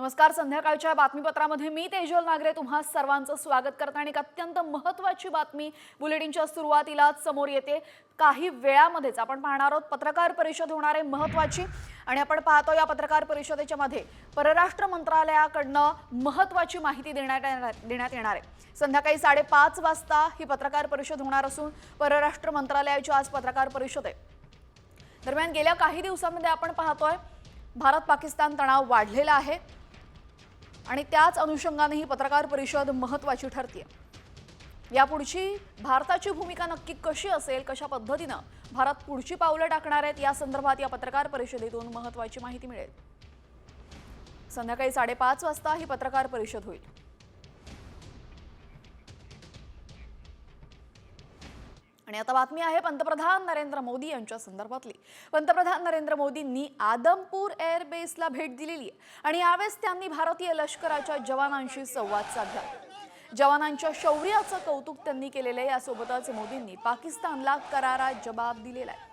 नमस्कार संध्याकाळच्या बातमीपत्रामध्ये मी तेजल नागरे. तुम्हा सर्वांचं स्वागत करते आणि एक अत्यंत महत्त्वाची बातमी बुलेटिनच्या सुरुवातीलाच समोर येते. काही वेळामध्येच आपण पाहणार आहोत पत्रकार परिषद होणार आहे महत्त्वाची. आणि आपण पाहतो या पत्रकार परिषदेच्या मध्ये परराष्ट्र मंत्रालयाकडनं महत्त्वाची माहिती देण्यात येणार देण्यात येणार आहे. संध्याकाळी साडेपाच वाजता ही पत्रकार परिषद होणार असून परराष्ट्र मंत्रालयाची आज पत्रकार परिषद आहे. दरम्यान गेल्या काही दिवसांमध्ये आपण पाहतोय भारत पाकिस्तान तणाव वाढलेला आहे. आणि त्याच अनुषंगाने ही पत्रकार परिषद महत्त्वाची ठरते यापुढची भारताची भूमिका नक्की कशी असेल कशा पद्धतीनं भारत पुढची पावलं टाकणार आहेत या संदर्भात या पत्रकार परिषदेतून महत्त्वाची माहिती मिळेल. संध्याकाळी साडेपाच वाजता ही पत्रकार परिषद होईल. आणि आता बातमी आहे पंतप्रधान नरेंद्र मोदी यांच्या संदर्भातली. पंतप्रधान नरेंद्र मोदींनी आदमपूर एअरबेसला भेट दिलेली आहे आणि यावेळेस त्यांनी भारतीय लष्कराच्या जवानांशी संवाद साधला. जवानांच्या शौर्याचं कौतुक त्यांनी केलेलं आहे यासोबतच मोदींनी पाकिस्तानला करारा जबाब दिलेला आहे.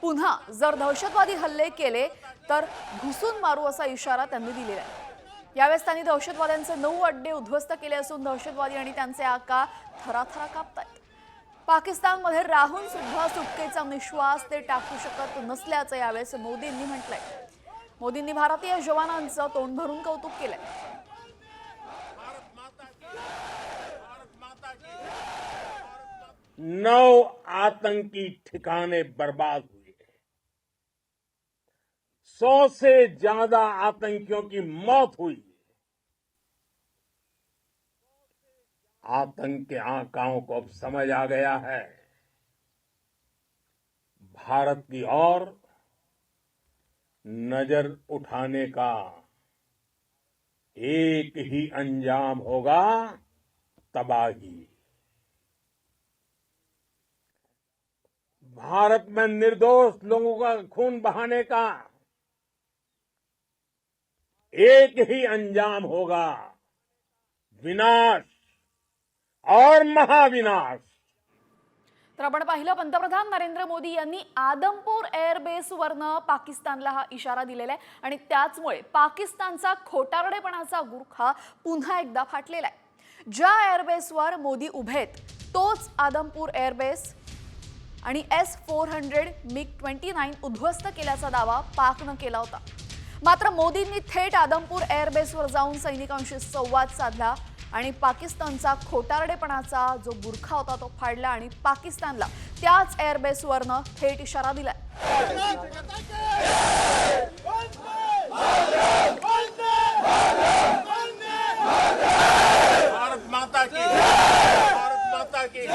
पुन्हा जर दहशतवादी हल्ले केले तर घुसून मारू असा इशारा त्यांनी दिलेला आहे. यावेळेस त्यांनी दहशतवाद्यांचे नऊ अड्डे उद्ध्वस्त केले असून दहशतवादी आणि त्यांचे आका थराथरा कापतायत. पाकिस्तानमध्ये राहून सुद्धा सुटकेचा निश्वास ते टाकू शकत नसल्याचं यावेळेस मोदींनी म्हटलंय. मोदींनी भारतीय जवानांचं तोंड भरून कौतुक केलंय. नौ आतंकी ठिकाने बर्बाद हुए सौ से ज्यादा आतंकियों की मौत हुई। आतंक के आकाओं को अब समझ आ गया है। भारत की ओर नज़र उठाने का एक ही अंजाम होगा, तबाही। भारत में निर्दोष लोगों का खून बहाने का एक ही अंजाम होगा, विनाश। और महाविनाश। तर आपण पाहिलं पंतप्रधान नरेंद्र मोदी यांनी आदमपूर एअरबेसवरनं पाकिस्तानला हा इशारा दिलेला आहे. आणि त्याचमुळे पाकिस्तानचा खोटारडेपणाचा गुरखा पुन्हा एकदा फाटलेला आहे. ज्या एअरबेसवर मोदी उभे आहेत तोच आदमपूर एअरबेस आणि S four hundred MiG twenty nine उद्ध्वस्त केल्याचा दावा पाकनं केला होता. मात्र मोदींनी थेट आदमपूर एअरबेसवर जाऊन सैनिकांशी संवाद साधला. आणि पाकिस्तानचा खोटारडेपणाचा जो बुरखा होता तो फाडला आणि पाकिस्तानला त्याच एअरबेसवरनं थेट इशारा दिलाय. भारत माता की भारत माता की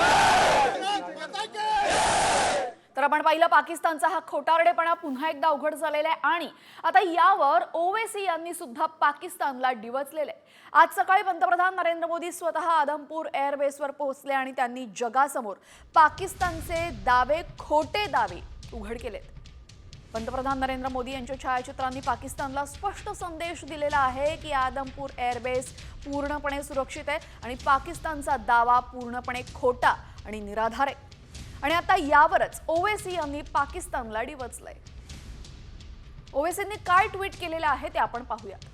तर आपण पाहिलं पाकिस्तानचा हा खोटारडेपणा पुन्हा एकदा उघड झालेला आहे. आणि आता यावर ओवेसी यांनी सुद्धा पाकिस्तानला डिवचलेलं आहे. आज सकाळी पंतप्रधान नरेंद्र मोदी स्वतः आदमपूर एअरबेसवर पोहोचले आणि त्यांनी जगासमोर पाकिस्तानचे दावे खोटे दावे उघड केलेत. पंतप्रधान नरेंद्र मोदी यांच्या छायाचित्रांनी पाकिस्तानला स्पष्ट संदेश दिलेला आहे की आदमपूर एअरबेस पूर्णपणे सुरक्षित आहे आणि पाकिस्तानचा दावा पूर्णपणे खोटा आणि निराधार आहे. आणि आता यावरच ओवेसी यांनी पाकिस्तानला डिवचलंय. ओवेसींनी काय ट्विट केलेलं आहे ते आपण पाहूयात.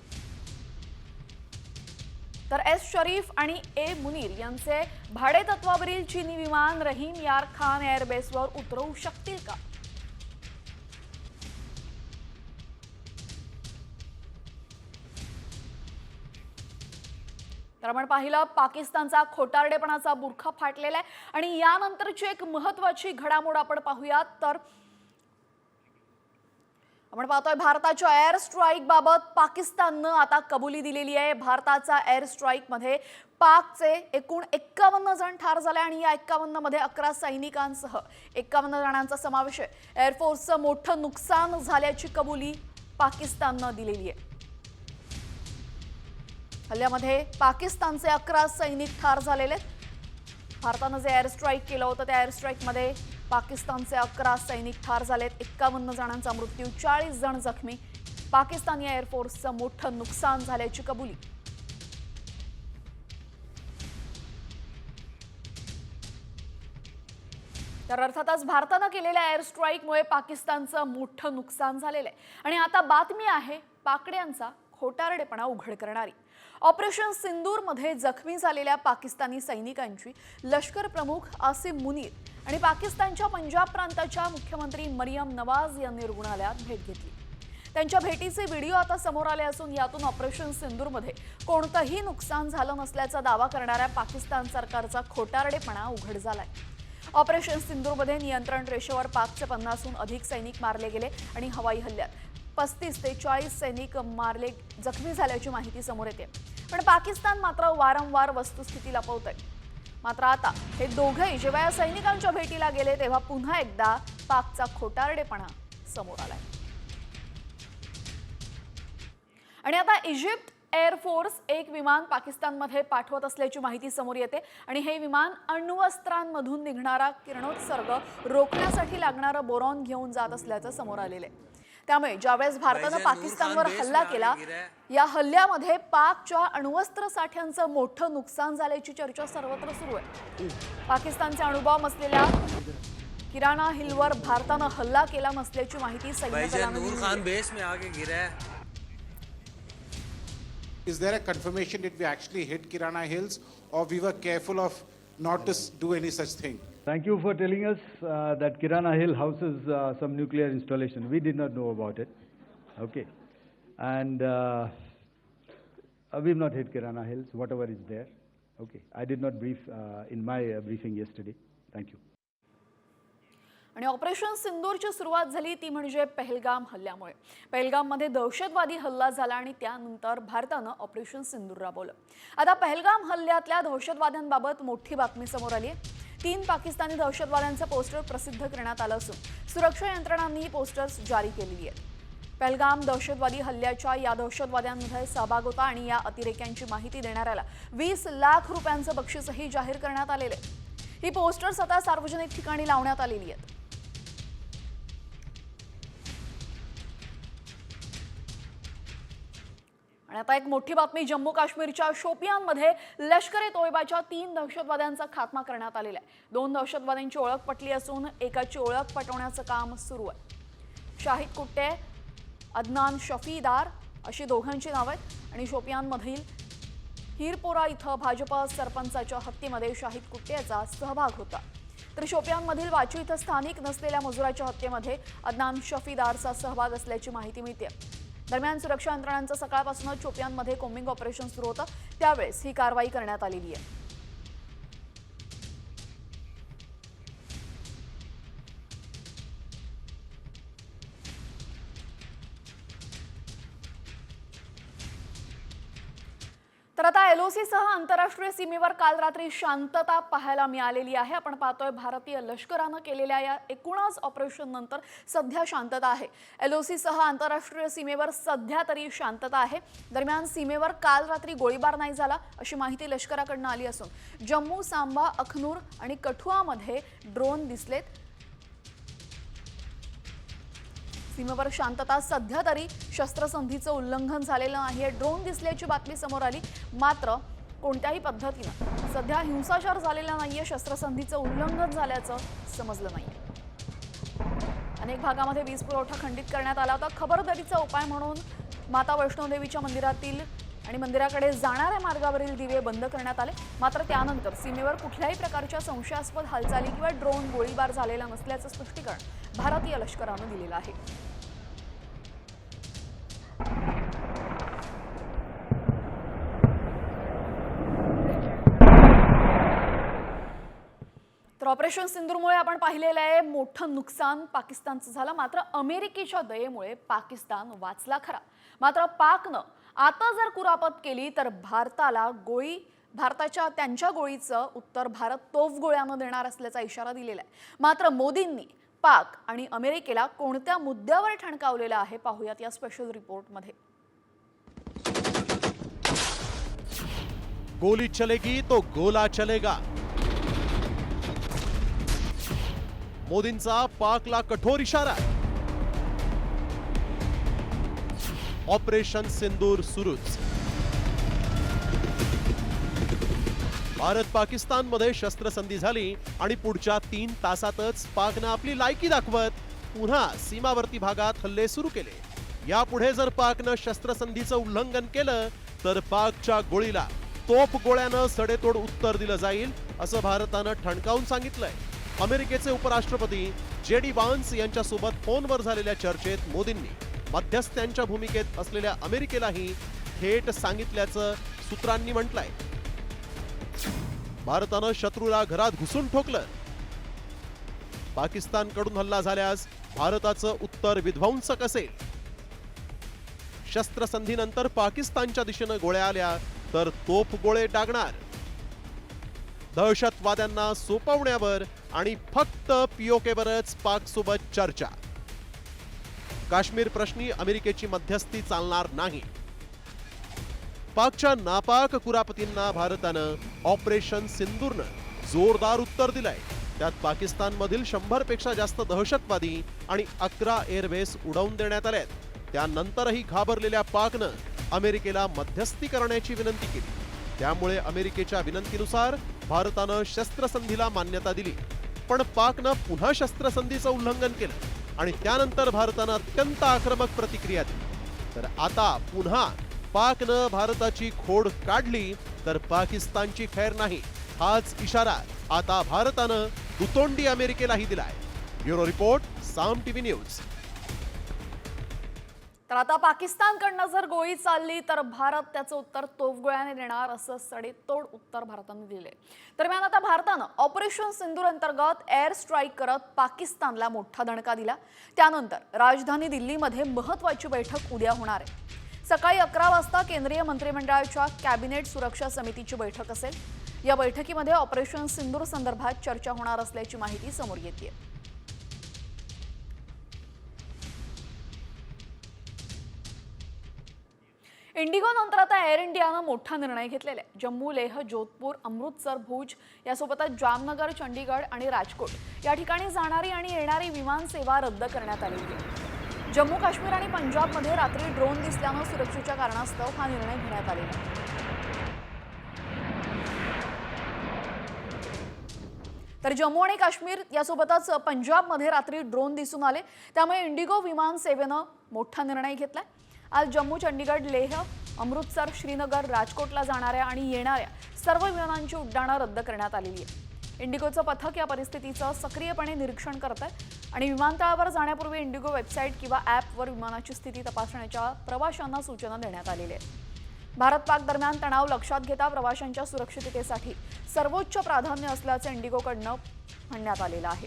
तर एस शरीफ आणि ए मुनीर यांचे भाडेतत्वावरील चीनी विमान रहीम यार खान एअरबेसवर उतरवू शकतील का? तर आपण पाहिलं पाकिस्तानचा खोटारडेपणाचा बुरखा फाटलेला आहे. आणि यानंतरची एक महत्वाची घडामोड आपण पाहूयात. तर आपण पाहतोय भारताच्या एअर स्ट्राईक बाबत पाकिस्ताननं आता कबुली दिलेली आहे. भारताचा एअर स्ट्राईकमध्ये पाकचे एकूण एक्कावन्न जण ठार झाले आणि या एक्कावन्नमध्ये अकरा सैनिकांसह एक्कावन्न जणांचा समावेश आहे. एअरफोर्सचं मोठं नुकसान झाल्याची कबुली पाकिस्ताननं दिलेली आहे. हल्ल्यामध्ये पाकिस्तानचे अकरा सैनिक ठार झालेले आहेत. भारतानं जे एअर स्ट्राईक केलं होतं त्या एअर स्ट्राईकमध्ये पाकिस्तानचे अकरा सैनिक ठार झालेत एक्कावन्न जणांचा मृत्यू चाळीस जण जखमी. पाकिस्तानी एअरफोर्सचं मोठं नुकसान झाल्याची कबुली. तर अर्थातच भारतानं केलेल्या एअर स्ट्राईकमुळे पाकिस्तानचं मोठं नुकसान झालेलं आहे. आणि आता बातमी आहे पाकड्यांचा खोटारडेपणा उघड करणारी. ऑपरेशन सिंदूरमध्ये जखमी झालेल्या पाकिस्तानी सैनिकांची लष्कर प्रमुख आसिम मुनीर आणि पाकिस्तानच्या पंजाब प्रांताच्या मुख्यमंत्री मरियम नवाज यांनी रुग्णालयात भेट घेतली. त्यांच्या भेटीचे व्हिडिओ आता समोर आले असून यातून ऑपरेशन सिंदूरमध्ये कोणतंही नुकसान झालं नसल्याचा दावा करणाऱ्या पाकिस्तान सरकारचा खोटारडेपणा उघड झालाय. ऑपरेशन सिंदूरमध्ये नियंत्रण रेषेवर पाकचे पन्नासहून अधिक सैनिक मारले गेले आणि हवाई हल्ल्यात पस्तीस ते चाळीस सैनिक मारले जखमी झाल्याची माहिती समोर येते. पण पाकिस्तान मात्र वारंवार वस्तुस्थिती लपवत आहे मात्र आता हे दोघेही जेव्हा या सैनिकांच्या भेटीला गेले तेव्हा पुन्हा एकदा पाकचा खोटारडेपणा समोर आलाय. आणि आता इजिप्त एअरफोर्स एक विमान पाकिस्तानमध्ये पाठवत असल्याची माहिती समोर येते. आणि हे विमान अण्वस्त्रांमधून निघणारा किरणोत्सर्ग रोखण्यासाठी लागणारं बोरॉन घेऊन जात असल्याचं समोर आलेलं आहे. त्यामुळे ज्यावेळेस भारतानं पाकिस्तानवर हल्ला केला. या हल्ल्यामध्ये पाकच्या अण्वस्त्र साठ्यांचं मोठं नुकसान झाल्याची चर्चा सर्वत्र सुरू आहे पाकिस्तानचे अणुबॉम्ब असलेल्या किराणा हिलवर भारतानं हल्ला केला नसल्याची माहिती सैन्य है Is there a confirmation that we actually hit Kirana Hills or we were careful of not to do any such thing? Thank you for telling us uh, that Kirana Hill houses uh, some nuclear installation. We did not know about it. Okay. And uh, we've not hit Kirana Hills, whatever is there. Okay. I did not brief uh, in my uh, briefing yesterday. Thank you. आणि operation सिंदूरची सुरुवात झाली ती म्हणजे पहलगाम हल्ल्यामुळे पहलगाममध्ये दहशतवादी हल्ला झाला आणि त्यानंतर भारतानं ऑपरेशन सिंदूर राबवलं आता पहलगाम हल्ल्यातल्या दहशतवाद्यांबाबत मोठी बातमी समोर आली आहे तीन पाकिस्तानी दहशतवाद्यांचं पोस्टर प्रसिद्ध करण्यात आलं असून सुरक्षा यंत्रणांनी ही पोस्टर्स जारी केलेली आहेत. पहलगाम दहशतवादी हल्ल्याच्या या दहशतवाद्यांमध्ये सहभाग होता आणि या अतिरेक्यांची माहिती देणाऱ्याला वीस लाख रुपयांचं बक्षीसही जाहीर करण्यात आलेलं आहे. ही पोस्टर्स आता सार्वजनिक ठिकाणी लावण्यात आलेली आहेत. आणि आता एक मोठी बातमी जम्मू काश्मीरच्या शोपियानमध्ये लष्कर ए तोयबाच्या तीन दहशतवाद्यांचा खात्मा करण्यात आलेला आहे. दोन दहशतवाद्यांची ओळख पटली असून एकाची ओळख पटवण्याचं काम सुरू आहे. शाहिद कुट्टे अदनान शफीदार अशी दोघांची नावं आहेत. आणि शोपियानमधील हिरपोरा इथं भाजप सरपंचाच्या हत्येमध्ये शाहिद कुट्टे याचा सहभाग होता. तर शोपियानमधील वाचू इथं स्थानिक नसलेल्या मजुराच्या हत्येमध्ये अदनान शफीदारचा सहभाग असल्याची माहिती मिळते. दरम्यान सुरक्षा यंत्रणांचं सकाळपासूनच शोपियानमध्ये कोम्बिंग ऑपरेशन सुरू होतं. त्यावेळेस ही कारवाई करण्यात आलेली आहे. तर आता एलओसी सह आंतरराष्ट्रीय सीमेवर काल रात्री शांतता पाहायला मिळालेली आहे. आपण पाहतोय भारतीय लष्करानं केलेल्या या एकूणच ऑपरेशन नंतर सध्या शांतता आहे. एलओसी सह आंतरराष्ट्रीय सीमेवर सध्या तरी शांतता आहे. दरम्यान सीमेवर काल रात्री गोळीबार नाही झाला अशी माहिती लष्कराकडनं आली असून जम्मू सांबा अखनूर आणि कठुआमध्ये ड्रोन दिसलेत. सीमेवर शांतता सध्या तरी शस्त्रसंधीचं उल्लंघन झालेलं नाही ड्रोन दिसल्याची बातमी समोर आली. मात्र कोणत्याही पद्धतीनं सध्या हिंसाचार झालेला नाहीये शस्त्रसंधीचं उल्लंघन झाल्याचं समजलं नाही अनेक भागामध्ये वीज पुरवठा खंडित करण्यात आला होता. खबरदारीचा उपाय म्हणून माता वैष्णोदेवीच्या मंदिरातील आणि मंदिराकडे जाणाऱ्या मार्गावरील दिवे बंद करण्यात आले. मात्र त्यानंतर सीमेवर कुठल्याही प्रकारच्या संशयास्पद हालचाली किंवा ड्रोन गोळीबार झालेला नसल्याचं स्पष्टीकरण भारतीय लष्करानं दिलेलं आहे. तर ऑपरेशन सिंदूरमुळे आपण पाहिलेलं आहे मोठं नुकसान पाकिस्तानचं झालं. मात्र अमेरिकेच्या दयेमुळे पाकिस्तान वाचला खरा. मात्र पाकनं आता जर कुरापत केली तर भारताला गोळी भारताच्या त्यांच्या गोळीचं उत्तर भारत तोफगोळ्यानं देणार असल्याचा इशारा दिलेला आहे. मात्र मोदींनी पाक आणि अमेरिकेला कोणत्या मुद्द्यावर ठणकावलेलं आहे पाहूयात या स्पेशल रिपोर्टमध्ये गोली चलेगी तो गोला चलेगा. मोदींचा पाकला कठोर इशारा. ऑपरेशन सिंदूर सुरूच. भारत पाकिस्तानमध्ये शस्त्रसंधी झाली आणि पुढच्या तीन तासातच पाकनं आपली लायकी दाखवत पुन्हा सीमावर्ती भागात हल्ले सुरू केले. यापुढे जर पाकनं शस्त्रसंधीचं उल्लंघन केलं तर पाकच्या गोळीला तोफ गोळ्यानं सडेतोड उत्तर दिलं जाईल असं भारतानं ठणकावून सांगितलंय. अमेरिकेचे उपराष्ट्रपती जे डी बान्स यांच्यासोबत फोनवर झालेल्या चर्चेत मोदींनी. मध्यस्थ्यांच्या भूमिकेत असलेल्या अमेरिकेलाही थेट सांगितल्याचं सूत्रांनी म्हटलंय. भारतानं शत्रूला घरात घुसून ठोकलं. पाकिस्तानकडून हल्ला झाल्यास भारताचं उत्तर विध्वंसक असेल. शस्त्रसंधीनंतर पाकिस्तानच्या दिशेनं गोळ्या आल्या तर तोफ गोळे डागणार दहशतवाद्यांना सोपवण्यावर आणि फक्त पीओकेवरच पाक सोबत चर्चा. काश्मीर प्रश्नी अमेरिकेची मध्यस्थी चालणार नाही. पाकच्या नापाक कुरापतींना भारतानं ऑपरेशन सिंदूरनं जोरदार उत्तर दिलंय. त्यात पाकिस्तानमधील शंभरपेक्षा जास्त दहशतवादी आणि अकरा एअरबेस उडवून देण्यात आल्यात त्यानंतरही घाबरलेल्या पाकनं अमेरिकेला मध्यस्थी करण्याची विनंती केली. त्यामुळे अमेरिकेच्या विनंतीनुसार भारतानं शस्त्रसंधीला मान्यता दिली. पण पाकनं पुन्हा शस्त्रसंधीचं उल्लंघन केलं. आणि त्यानंतर भारतानं अत्यंत आक्रमक प्रतिक्रिया दिली. तर आता पुन्हा पाकनं भारताची खोड काढली तर पाकिस्तानची खैर नाही हाच इशारा आता भारतानं दुतोंडी अमेरिकेलाही दिलाय. Bureau report Saam TV news. तर आता पाकिस्तानकडनं जर गोळी चालली तर भारत त्याचं उत्तर तोफगोळ्याने देणार असं सडेतोड उत्तर भारताने दिले दरम्यान आता भारतानं ऑपरेशन सिंदूर अंतर्गत एअर स्ट्राईक करत पाकिस्तानला मोठा दणका दिला. त्यानंतर राजधानी दिल्लीमध्ये महत्वाची बैठक उद्या होणार आहे. सकाळी अकरा वाजता केंद्रीय मंत्रिमंडळाच्या कॅबिनेट सुरक्षा समितीची बैठक असेल. या बैठकीमध्ये ऑपरेशन सिंदूर संदर्भात चर्चा होणार असल्याची माहिती समोर येते इंडिगो नंतर आता एअर इंडियानं मोठा निर्णय घेतलेला आहे. जम्मू लेह जोधपूर अमृतसर भुज यासोबतच जामनगर चंडीगड आणि राजकोट या ठिकाणी जाणारी आणि येणारी विमान सेवा रद्द करण्यात आली होती. जम्मू काश्मीर आणि पंजाबमध्ये रात्री ड्रोन दिसल्यानं सुरक्षेच्या कारणास्तव हा निर्णय घेण्यात आलेला तर जम्मू आणि काश्मीर यासोबतच पंजाबमध्ये रात्री ड्रोन दिसून आले. त्यामुळे इंडिगो विमान सेवेनं मोठा निर्णय घेतलाय. आज जम्मू चंडीगड लेह अमृतसर श्रीनगर राजकोटला जाणाऱ्या आणि येणाऱ्या सर्व विमानांची उड्डाणं रद्द करण्यात आलेली आहे. इंडिगोचं पथक या परिस्थितीचं सक्रियपणे निरीक्षण करत आहे आणि विमानतळावर जाण्यापूर्वी इंडिगो वेबसाईट किंवा ॲपवर विमानाची स्थिती तपासण्याच्या प्रवाशांना सूचना देण्यात आलेल्या आहेत. भारत पाक दरम्यान तणाव लक्षात घेता प्रवाशांच्या सुरक्षिततेसाठी सर्वोच्च प्राधान्य असल्याचं इंडिगोकडनं म्हणण्यात आलेलं आहे.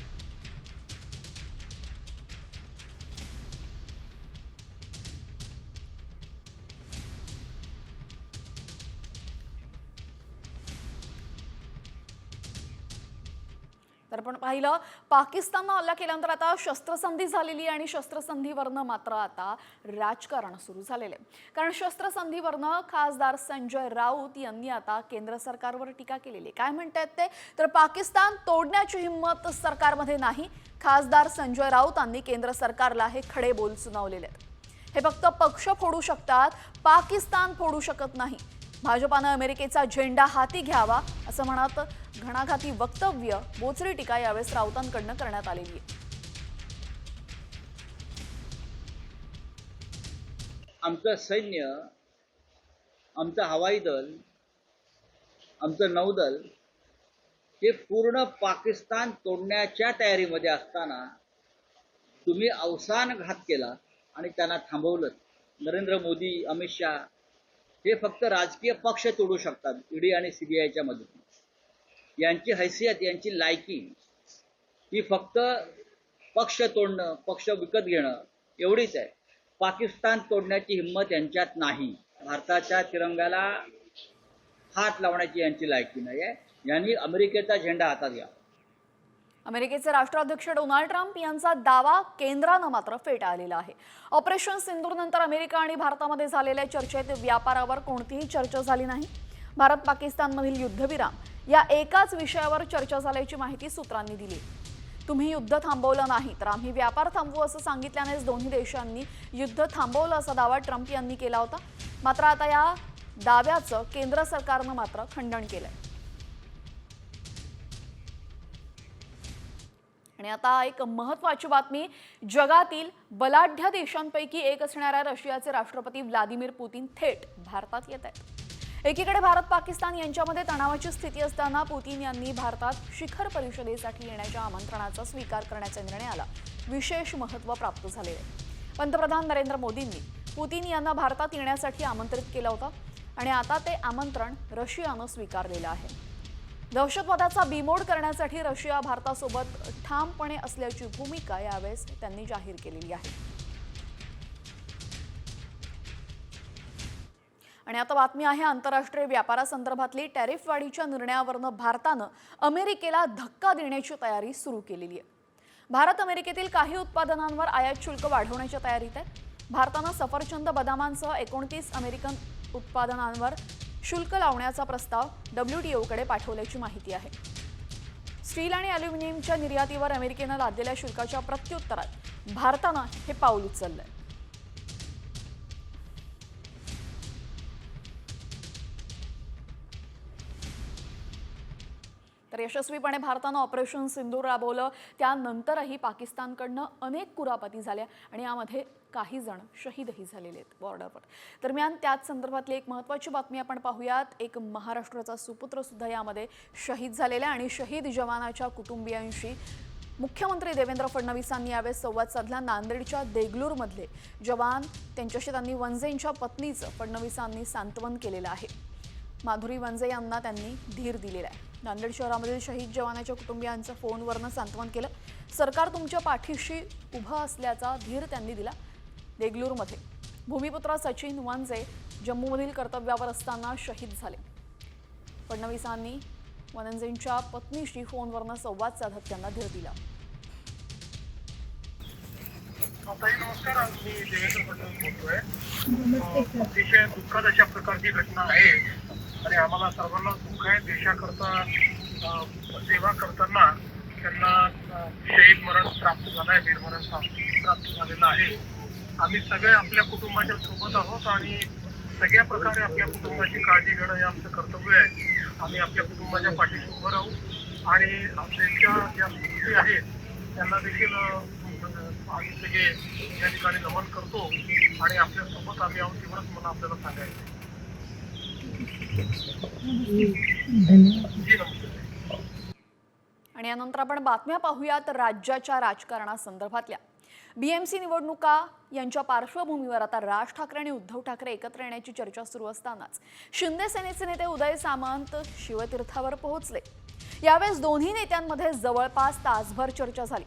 पाहिलं. पाकिस्ताननं हल्ला केल्यानंतर आता शस्त्रसंधी झालेली आणि शस्त्रसंधीवरनं मात्र आता राजकारण सुरू झालेलं आहे. कारण शस्त्रसंधीवरनं खासदार संजय राऊत यांनी आता केंद्र सरकारवर टीका केलेली आहे. काय म्हणतायत ते? तर पाकिस्तान तोडण्याची हिंमत सरकारमध्ये नाही. खासदार संजय राऊतांनी केंद्र सरकारला हे खडे बोल सुनावलेले आहेत. हे फक्त पक्ष फोडू शकतात. पाकिस्तान फोडू शकत नाही. भाजपानं अमेरिकेचा झेंडा हाती घ्यावा असं म्हणत घणाघाती वक्तव्य बोचरी टीका यावेळेस राऊतांकडनं करण्यात आलेली आहे. आमचं सैन्य आमचं हवाई दल आमचं नौदल हे पूर्ण पाकिस्तान तोडण्याच्या तयारीमध्ये असताना तुम्ही अवसान घात केला आणि त्यांना थांबवलं. नरेंद्र मोदी अमित शहा हे फक्त राजकीय पक्ष तोडू शकतात ईडी आणि सीबीआयच्या मदतीने. यांची हैसियत यांची लायकी ही फक्त पक्ष तोडणं पक्ष विकत घेणं एवढीच आहे. पाकिस्तान तोडण्याची हिंमत यांच्यात नाही. भारताच्या तिरंग्याला हात लावण्याची यांची लायकी नाही आहे. यांनी अमेरिकेचा झेंडा हातात घ्या अमेरिकेचे राष्ट्राध्यक्ष डोनाल्ड ट्रम्प यांचा दावा केंद्रानं मात्र फेटाळलेला आहे. ऑपरेशन सिंदूरनंतर अमेरिका आणि भारतामध्ये झालेल्या चर्चेत व्यापारावर कोणतीही चर्चा झाली नाही. भारत पाकिस्तानमधील युद्धविराम या एकाच विषयावर चर्चा झाल्याची माहिती सूत्रांनी दिली. तुम्ही युद्ध थांबवलं नाही तर आम्ही व्यापार थांबवू असं सांगितल्यानेच दोन्ही देशांनी युद्ध थांबवलं असा दावा ट्रम्प यांनी केला होता. मात्र आता या दाव्याचं केंद्र सरकारनं मात्र खंडन केलंय. आणि आता एक महत्वाची बातमी जगातील बलाढ्य देशांपैकी एक असणाऱ्या रशियाचे राष्ट्रपती व्लादिमीर पुतीन थेट भारतात येत आहेत. एकीकडे भारत पाकिस्तान यांच्यामध्ये तणावाची स्थिती असताना पुतीन यांनी भारतात शिखर परिषदेसाठी येण्याच्या आमंत्रणाचा स्वीकार करण्याचा निर्णयाला विशेष महत्त्व प्राप्त झालेले पंतप्रधान नरेंद्र मोदींनी पुतीन यांना भारतात येण्यासाठी आमंत्रित केलं होतं आणि आता ते आमंत्रण रशियानं स्वीकारलेलं आहे. दहशतवादाचा बिमोड करण्यासाठी रशिया भारतासोबत ठामपणे असल्याची भूमिका यावेळेस त्यांनी जाहीर केलेली आहे. आणि आता बातमी आहे आंतरराष्ट्रीय व्यापारासंदर्भातली. टॅरिफ वाढीच्या निर्णयावरनं भारतानं अमेरिकेला धक्का देण्याची तयारी सुरू केलेली आहे. भारत अमेरिकेतील काही उत्पादनांवर आयात शुल्क वाढवण्याच्या तयारीत आहे. भारतानं सफरचंद बदामांसह एकोणतीस अमेरिकन उत्पादनांवर शुल्क लावण्याचा प्रस्ताव डब्ल्यूटीओकडे पाठवल्याची माहिती आहे. स्टील आणि ॲल्युमिनियमच्या निर्यातीवर अमेरिकेनं लादलेल्या शुल्काच्या प्रत्युत्तरात भारतानं हे पाऊल उचललंय. तर यशस्वीपणे भारतानं ऑपरेशन सिंदूर राबवलं. त्यानंतरही पाकिस्तानकडनं अनेक कुरापती झाल्या आणि यामध्ये काही जण शहीदही झालेले आहेत बॉर्डरवर दरम्यान त्याच संदर्भातली एक महत्त्वाची बातमी आपण पाहूयात. एक महाराष्ट्राचा सुपुत्र सुद्धा यामध्ये शहीद झालेला आहे आणि शहीद जवानाच्या कुटुंबियांशी मुख्यमंत्री देवेंद्र फडणवीसांनी यावेळेस संवाद साधला. नांदेडच्या देगलूरमधले जवान त्यांच्याशी त्यांनी वंजेंच्या पत्नीचं फडणवीसांनी सांत्वन केलेलं आहे. माधुरी वंजे यांना त्यांनी धीर दिलेला आहे. नांदेड शहरामधील शहीद जवानाच्या कुटुंबियांचं फोनवरनं सांत्वन केलं. सरकार तुमच्या पाठीशी उभं असल्याचा धीर त्यांनी दिला देगलूरमध्ये. भूमिपुत्र सचिन वांजे जम्मूमधील कर्तव्यावर असताना शहीद झाले. फडणवीसांनी वनंजेंच्या पत्नीशी फोनवरनं संवाद साधत त्यांना धीर दिला. नमस्कार. मी देवेंद्र फडणवीस बोलतोय. अतिशय दुःखद अशा प्रकारची घटना आहे. आणि आम्हाला सर्वांना दुःख आहे. देशाकरता सेवा करताना त्यांना शहीद मरण प्राप्त झालं आहे वीरमरण प्राप्त झालेलं आहे. आम्ही सगळे आपल्या कुटुंबाच्या सोबत आहोत आणि सगळ्या प्रकारे आपल्या कुटुंबाची काळजी घेणं हे आमचं कर्तव्य आहे. आम्ही आपल्या कुटुंबाच्या पाठीशी उभं राहू आणि त्यांच्या ज्या स्मृती आहेत त्यांना देखील आम्ही सगळे या ठिकाणी नमन करतो आणि आपल्यासोबत आम्ही आहोत एवढंच मला आपल्याला सांगायचं आणि यानंतर आपण बातम्या पाहूयात राज्याच्या राजकारणासंदर्भातल्या. बीएमसी निवडणुका यांच्या पार्श्वभूमीवर आता राज ठाकरे आणि उद्धव ठाकरे एकत्र येण्याची चर्चा सुरू असतानाच शिंदे सेनेचे नेते उदय सामंत शिवतीर्थावर पोहोचले. यावेळेस दोन्ही नेत्यांमध्ये जवळपास तासभर चर्चा झाली.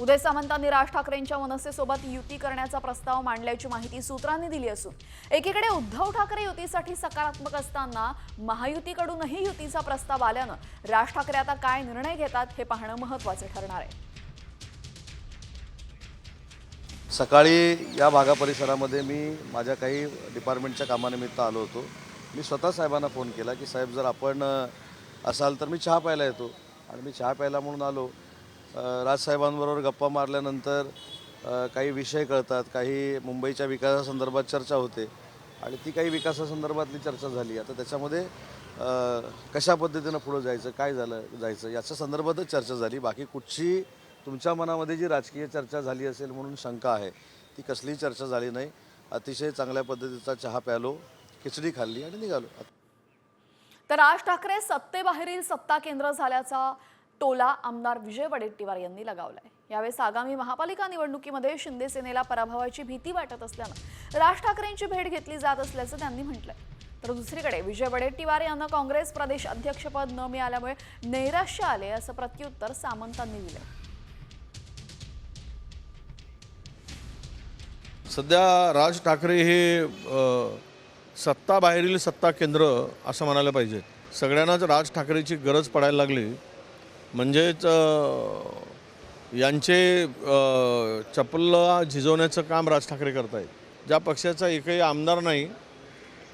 उदय सामंतांनी राज ठाकरेंच्या मनसेसोबत युती करण्याचा प्रस्ताव मांडल्याची माहिती सूत्रांनी दिली असून एकीकडे उद्धव ठाकरे युतीसाठी सकारात्मक असताना महायुतीकडूनही युतीचा प्रस्ताव आल्यानं राज ठाकरे आता काय निर्णय घेतात हे पाहणं महत्त्वाचं ठरणार आहे. सकाळी या भागा परिसरामध्ये मी माझ्या काही डिपार्टमेंटच्या कामानिमित्त आलो होतो. मी स्वतः साहेबांना फोन केला की साहेब जर आपण असाल तर मी चहा प्यायला येतो. आणि मी चहा प्यायला म्हणून आलो. राजसाहेबांबरोबर गप्पा मारल्यानंतर काही विषय कळतात काही मुंबईच्या विकासासंदर्भात चर्चा होते आणि ती काही विकासासंदर्भातली चर्चा झाली. आता त्याच्यामध्ये कशा पद्धतीनं पुढं जायचं काय झालं जायचं याच्या संदर्भातच चर्चा झाली. बाकी कुठची तुमच्या मनामध्ये जी राजकीय चर्चा झाली असेल म्हणून शंका आहे ती कसलीही चर्चा झाली नाही. अतिशय चांगल्या पद्धतीचा चहा प्यालो खिचडी खाल्ली आणि निघालो. तर राज ठाकरे सत्तेबाहेरील सत्ता केंद्र झाल्याचा टोला आमदार विजय वडेट्टीवार यांनी लगावलाय. यावेळेस आगामी महापालिका निवडणुकीमध्ये शिंदे सेनेला पराभवाची भीती वाटत असल्यानं राज ठाकरेंची भेट घेतली जात असल्याचं त्यांनी म्हटलंय. तर दुसरीकडे विजय वडेट्टीवार यांना काँग्रेस प्रदेश अध्यक्षपद न मिळाल्यामुळे नैराश्य आले असं प्रत्युत्तर सामंतांनी दिलंय. सध्या राज ठाकरे हे सत्ता बाहेरील सत्ता केंद्र असं म्हणायला पाहिजे. सगळ्यांनाच राज ठाकरेची गरज पडायला लागली. म्हणजेच यांचे अ, झिजवण्याचं काम राज ठाकरे करत आहेत ज्या पक्षाचा एकही आमदार नाही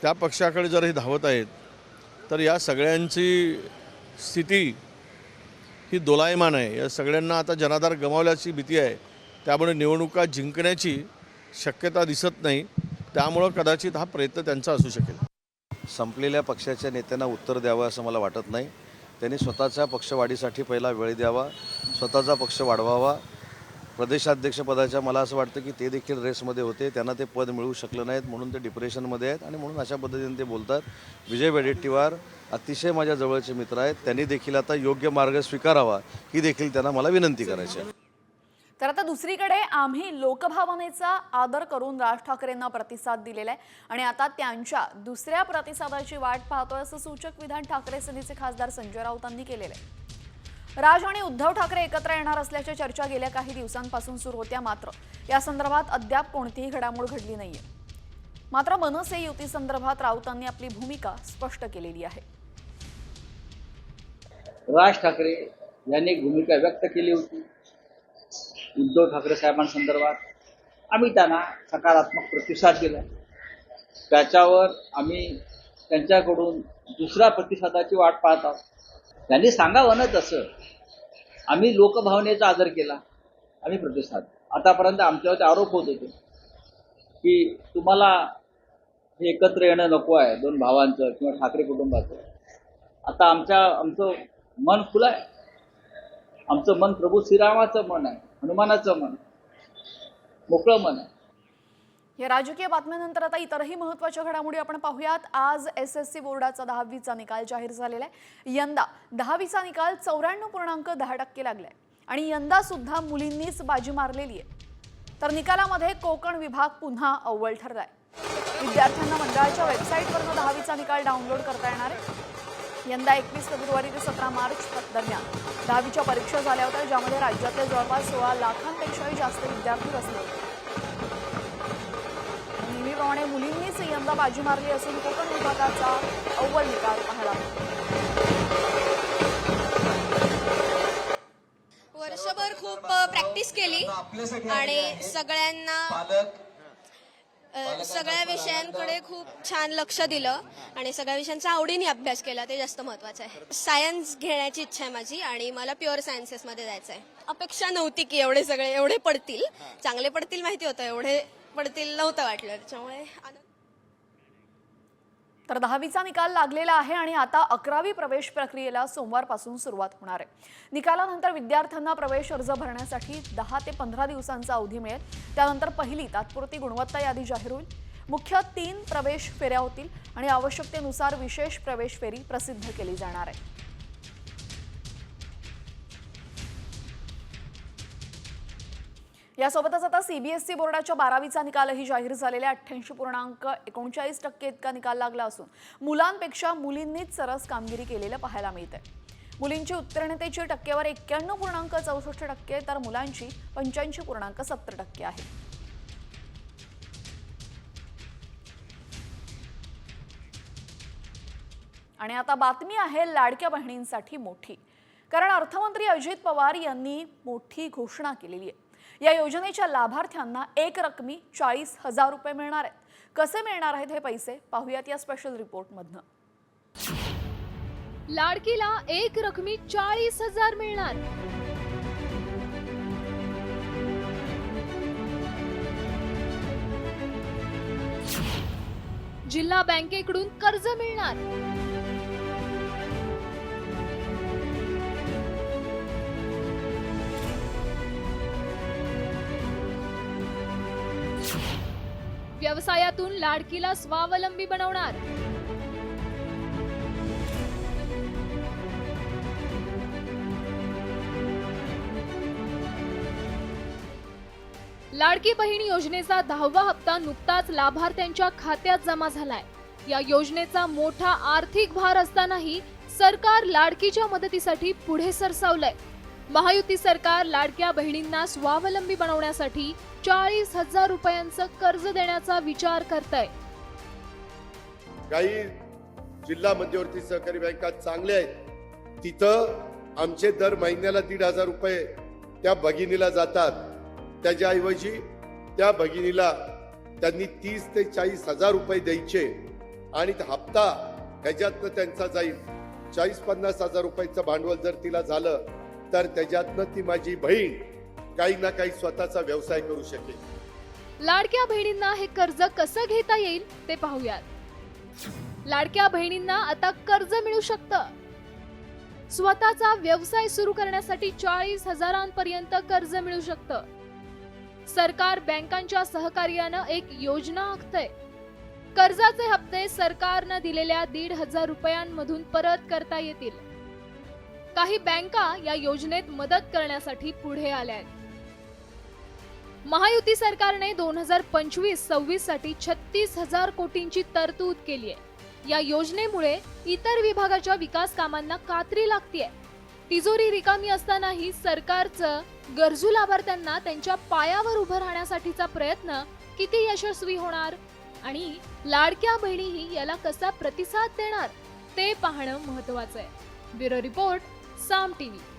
त्या पक्षाकडे जर हे धावत आहेत तर या सगळ्यांची स्थिती ही दोलायमान आहे. या सगळ्यांना आता जनाधार गमावल्याची भीती आहे. त्यामुळे निवडणुका जिंकण्याची शक्यता दिसत नाही. त्यामुळं कदाचित हा प्रयत्न त्यांचा असू शकेल. संपलेल्या पक्षाच्या नेत्यांना उत्तर द्यावं असं मला वाटत नाही. त्यांनी स्वतःच्या पक्षवाढीसाठी पहिला वेळ द्यावा स्वतःचा पक्ष वाढवावा. प्रदेशाध्यक्षपदाच्या मला असं वाटतं की ते देखील रेसमध्ये होते त्यांना ते पद मिळू शकलं नाहीत म्हणून ते डिप्रेशनमध्ये आहेत आणि म्हणून अशा पद्धतीने ते बोलतात. विजय वडेट्टीवार अतिशय माझ्या जवळचे मित्र आहेत त्यांनी देखील आता योग्य मार्ग स्वीकारावा ही देखील त्यांना मला विनंती करायची आहे. तर आता दुसरीकडे आम्ही लोकभावनेचा आदर करून राज ठाकरेंना प्रतिसाद दिलेला आहे. आणि आता त्यांच्या दुसऱ्या प्रतिसादाची वाट पाहतोय असं सूचक विधान ठाकरे सेनेचे खासदार संजय राऊतांनी केलेलं आहे. राज आणि उद्धव ठाकरे एकत्र येणार असल्याच्या चर्चा गेल्या काही दिवसांपासून सुरू होत्या मात्र या संदर्भात अद्याप कोणतीही घडामोड घडली नाहीये. मात्र मनसे युती संदर्भात राऊतांनी आपली भूमिका स्पष्ट केलेली आहे. राज ठाकरे यांनी भूमिका व्यक्त केली होती. उद्धव ठाकरे साहेबांसंदर्भात आम्ही त्यांना सकारात्मक प्रतिसाद दिला त्याच्यावर आम्ही त्यांच्याकडून दुसऱ्या प्रतिसादाची वाट पाहत आहोत. त्यांनी सांगावं ना तसं. आम्ही लोकभावनेचा आदर केला. आम्ही प्रतिसाद आतापर्यंत आमच्यावरती आरोप होत होते की तुम्हाला हे एकत्र येणं नको आहे दोन भावांचं किंवा ठाकरे कुटुंबाचं. आता आमच्या आमचं मन खुलं आहे. आमचं मन प्रभू श्रीरामाचं मन आहे. हनुमानाचं मन मोकळं मन. आहे या राजकीय बातम्यानंतर आता इतरही महत्त्वाच्या घडामोडी आपण पाहूयात. आज एस एस सी बोर्डाचा दहावीचा निकाल जाहीर झालेला आहे. यंदा दहावीचा निकाल चौऱ्याण्णव पूर्णांक दहा टक्के लागलाय. आणि यंदा सुद्धा मुलींनीच बाजी मारलेली आहे. तर निकालामध्ये कोकण विभाग पुन्हा अव्वल ठरलाय. विद्यार्थ्यांना मंडळाच्या वेबसाईटवरनं दहावीचा निकाल डाउनलोड करता येणार आहे. यंदा एकवीस फेब्रुवारी ते सतरा मार्च दरम्यान. दहावीच्या परीक्षा झाल्या होत्या ज्यामध्ये राज्यातले जवळपास सोळा लाखांपेक्षाही जास्त विद्यार्थी बसले होते. नेहमीप्रमाणे मुलींनीच यंदा बाजी मारली असून कोकण विभागाचा अव्वल निकाल मिळतो. वर्षभर खूप प्रॅक्टिस केली आणि सगळ्यांना सगळ्या विषयांकडे खूप छान लक्ष दिलं आणि सगळ्या विषयांचा आवडीने अभ्यास केला ते जास्त महत्वाचं आहे. सायन्स घेण्याची इच्छा आहे माझी आणि मला प्युअर सायन्सेसमध्ये जायचं आहे अपेक्षा नव्हती की एवढे सगळे एवढे पडतील. चांगले पडतील माहिती होतं एवढे पडतील नव्हतं वाटलं. त्याच्यामुळे तर दहावीचा निकाल लागलेला आहे आणि आता अकरावी प्रवेश प्रक्रियेला सोमवारपासून सुरुवात होणार आहे. निकालानंतर विद्यार्थ्यांना प्रवेश अर्ज भरण्यासाठी दहा ते पंधरा दिवसांचा अवधी मिळेल. त्यानंतर पहिली तात्पुरती गुणवत्ता यादी जाहीर होईल. मुख्य तीन प्रवेश फेऱ्या होतील आणि आवश्यकतेनुसार विशेष प्रवेश फेरी प्रसिद्ध केली जाणार आहे. यासोबतच आता सीबीएसई बोर्डाच्या बारावीचा निकालही जाहीर झालेला अठ्ठ्याऐंशी पूर्णांक एकोणचाळीस टक्के इतका निकाल लागला असून मुलांपेक्षा मुलींनीच सरस कामगिरी केलेलं पाहायला मिळतंय. मुलींची उत्तीर्णतेची टक्केवारी एक्क्याण्णव पूर्णांक चौसष्ट टक्के तर मुलांची पंच्याऐंशी पूर्णांक सत्तर टक्के आहे. आणि आता बातमी आहे लाडक्या बहिणींसाठी मोठी. कारण अर्थमंत्री अजित पवार यांनी मोठी घोषणा केलेली आहे. या योजनेच्या लाभार्थ्यांना एक रकमी चाळीस हजार रुपये मिळणार आहेत. कसे मिळणार आहेत हे पैसे? पाहूयात या स्पेशल रिपोर्टमधनं लाडकीला एक रकमी चाळीस हजार मिळणार. जिल्हा बँकेकडून कर्ज मिळणार. व्यवसायातून लाडकीला स्वावलंबी बनवणार. लाडकी बहीण योजनेचा दहावा हप्ता नुकताच लाभार्थ्यांच्या खात्यात जमा झालाय. या योजनेचा मोठा आर्थिक भार असतानाही सरकार लाडकीच्या मदतीसाठी पुढे सरसावलंय. महायुती सरकार लाडक्या बहिणींना स्वावलंबी बनवण्यासाठी चाळीस हजार रुपयांचं कर्ज देण्याचा विचार करतंय. काही जिल्हा मध्यवर्ती सहकारी बँका चांगल्या आहेत. तिथं आमचे दर महिन्याला दीड हजार रुपये त्या भगिनीला जातात. त्याच्याऐवजी त्या भगिनीला त्यांनी तीस ते चाळीस हजार रुपये द्यायचे आणि हप्ता ह्याच्यातनं त्यांचा जाईल. चाळीस पन्नास हजार रुपयाचं भांडवल जर तिला झालं तर त्याच्यातनं ती माझी बहीण काही ना काही स्वतःचा व्यवसाय करू शकेल. लाडक्या बहिणींना हे कर्ज कसं घेता येईल ते पाहूयात. लाडक्या बहिणींना आता कर्ज मिळू शकतं. स्वतःचा व्यवसाय सुरू करण्यासाठी चाळीस हजारांपर्यंत कर्ज मिळू शकतं. सरकार बँकांच्या सहकार्यानं एक योजना आखतंय. कर्जाचे हप्ते सरकारनं दिलेल्या दीड हजार रुपयांमधून परत करता येतील. काही बँका या योजनेत मदत करण्यासाठी पुढे आल्या आहेत महायुती सरकारने दोन हजार पंचवीस सव्वीससाठी छत्तीस हजार कोटींची तरतूद केली आहे. या योजनेमुळे इतर विभागाच्या विकास कामांना कात्री लागतीये. तिजोरी रिकामी असतानाही सरकारचं गरजू लाभार्थ्यांना त्यांच्या पायावर उभं राहण्यासाठीचा प्रयत्न किती यशस्वी होणार आणि लाडक्या बहिणीही याला कसा प्रतिसाद देणार ते पाहणं महत्वाचं आहे. Bureau report Saam TV.